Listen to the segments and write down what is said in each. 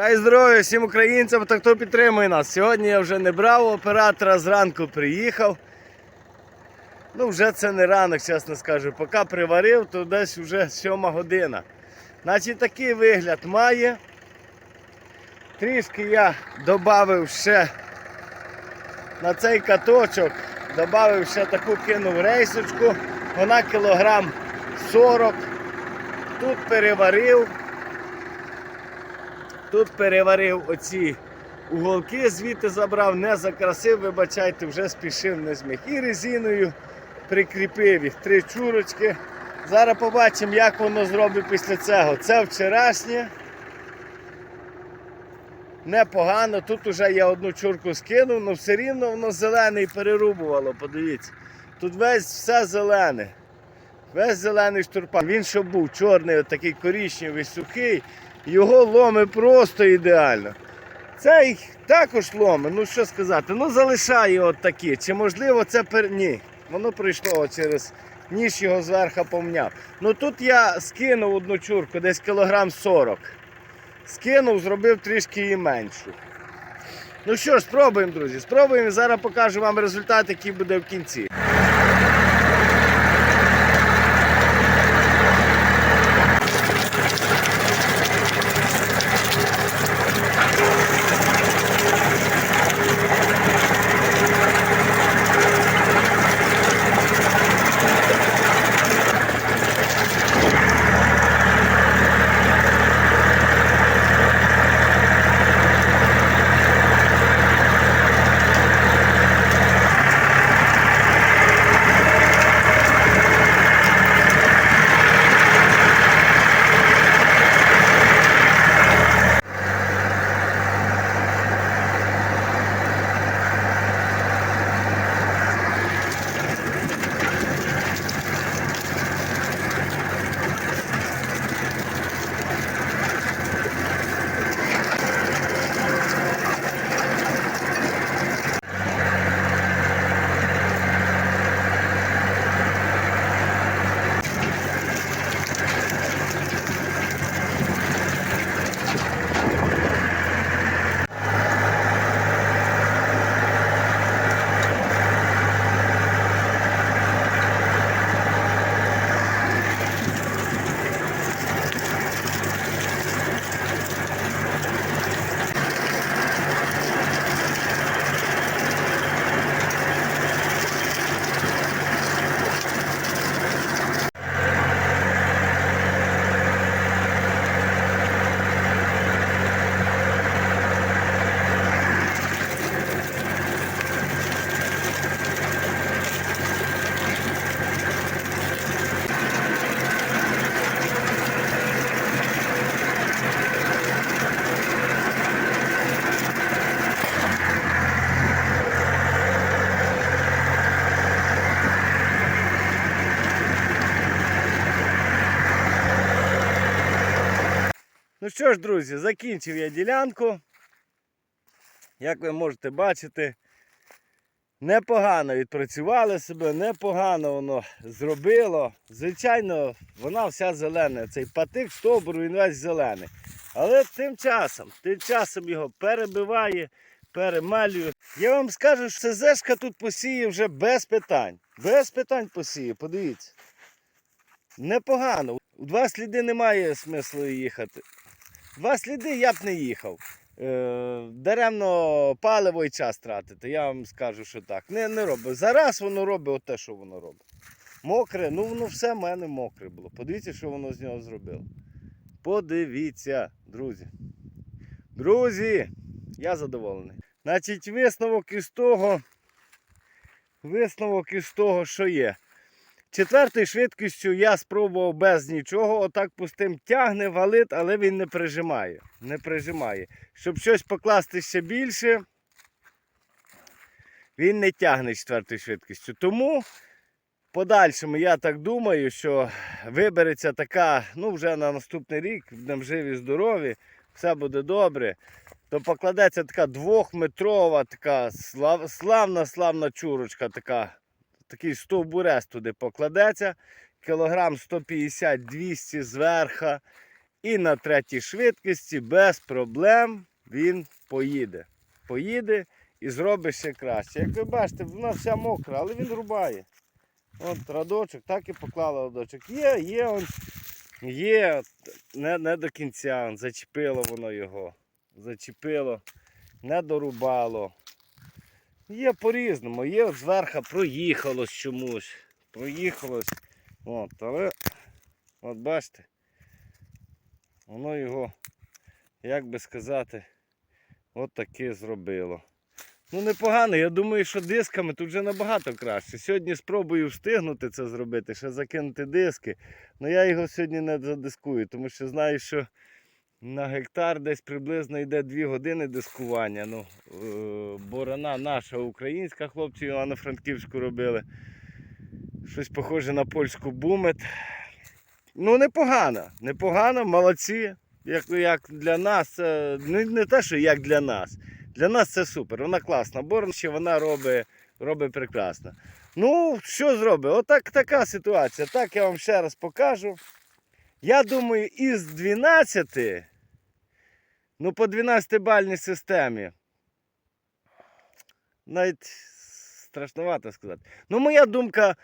Рай здоров'я всім українцям та хто підтримує нас. Сьогодні я вже не брав оператора, зранку приїхав. Ну, вже це не ранок, чесно скажу. Поки приварив, то десь вже сьома година. Значить, такий вигляд має. Трішки я додав ще на цей каточок, додав ще таку кинув рейсочку. Вона кілограм 40. Тут переварив. Тут переварив оці уголки, звідти забрав, не закрасив, вибачайте, вже спішив, не зміг. І резиною прикріпив їх три чурочки. Зараз побачимо, як воно зробить після цього. Це вчорашнє. Непогано. Тут вже я одну чурку скинув, але все рівно воно зелене і перерубувало, подивіться. Тут весь все зелене. Весь зелений штурпан. Він що був чорний, отакий корічневий, сухий, його ломи просто ідеально. Цей також ломи, ну що сказати, ну залишає от такі. Чи можливо це пер... Ні. Воно пройшло через ніж його зверху помняв. Ну тут я скинув одну чурку, десь кілограм 40. Скинув, зробив трішки її меншу. Ну що ж, спробуємо, друзі. Спробуємо зараз покажу вам результат, який буде в кінці. Ну що ж, друзі, закінчив я ділянку. Як ви можете бачити, непогано відпрацювали себе, непогано воно зробило. Звичайно, вона вся зелена. Цей патик стовбуру він весь зелений. Але тим часом, тим часом його перебиває, перемалює. Я вам скажу, що СЗшка тут посіє вже без питань. Без питань посіє, подивіться. Непогано. У два сліди немає смислу їхати. Два сліди я б не їхав. Е, даремно паливо і час тратити, я вам скажу, що так. Не, не робить. Зараз воно робить те, що воно робить. Мокре, ну воно все в мене мокре було. Подивіться, що воно з нього зробило. Подивіться, друзі. Друзі, я задоволений. Значить, висновок із того, висновок із того, що є. Четвертою швидкістю я спробував без нічого, отак пустим тягне, валить, але він не прижимає. Не прижимає. Щоб щось покласти ще більше, він не тягне четвертою швидкістю. Тому подальшому я так думаю, що вибереться така, ну вже на наступний рік, будемо живі, здорові, все буде добре. То покладеться така двохметрова, така славна, славна чурочка, така такий стовбурець туди покладеться, кілограм 150-200 зверха. І на третій швидкості без проблем він поїде. Поїде і зробить ще краще. Як ви бачите, вона вся мокра, але він рубає. От радочок, так і поклала радочок. Є, є, он, є, не, не до кінця, зачепило воно його. Зачепило, не дорубало. Є по-різному, є от зверху проїхалось чомусь. Проїхалось. От, але, от бачите, воно його, як би сказати, от таке зробило. Ну непогано, я думаю, що дисками тут вже набагато краще. Сьогодні спробую встигнути це зробити, ще закинути диски. але я його сьогодні не задискую, тому що знаю, що на гектар десь приблизно йде 2 години дискування. Ну, е, борона наша українська, хлопці Івано-Франківську робили. Щось похоже на польську бумет. Ну, непогано, непогано, молодці. Як, як для нас, це не, не те, що як для нас. Для нас це супер, вона класна. Борнище вона робить, робить прекрасно. Ну, що зробить? Отак така ситуація. Так я вам ще раз покажу. Я думаю, із 12, ну по 12-бальній системі. Навіть страшновато сказати. Ну, моя думка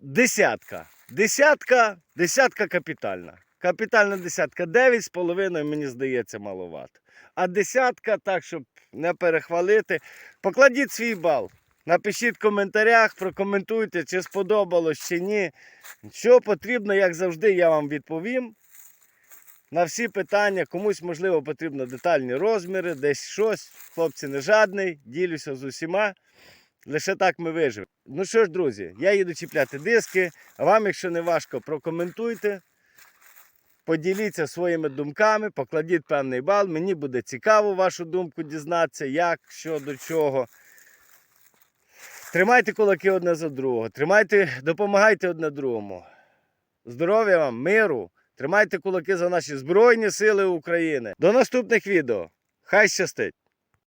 десятка. Десятка, десятка капітальна. Капітальна десятка 9,5, мені здається, маловато. А десятка, так, щоб не перехвалити. Покладіть свій бал. Напишіть в коментарях, прокоментуйте, чи сподобалось, чи ні. Що потрібно, як завжди, я вам відповім. На всі питання, комусь, можливо, потрібно детальні розміри, десь щось. Хлопці не жадний, ділюся з усіма. Лише так ми виживемо. Ну що ж, друзі, я їду чіпляти диски. А вам, якщо не важко, прокоментуйте. Поділіться своїми думками, покладіть певний бал. Мені буде цікаво вашу думку дізнатися, як, що, до чого. Тримайте кулаки одне за другого, тримайте, допомагайте одне другому. Здоров'я вам, миру! Тримайте кулаки за наші Збройні Сили України. До наступних відео. Хай щастить!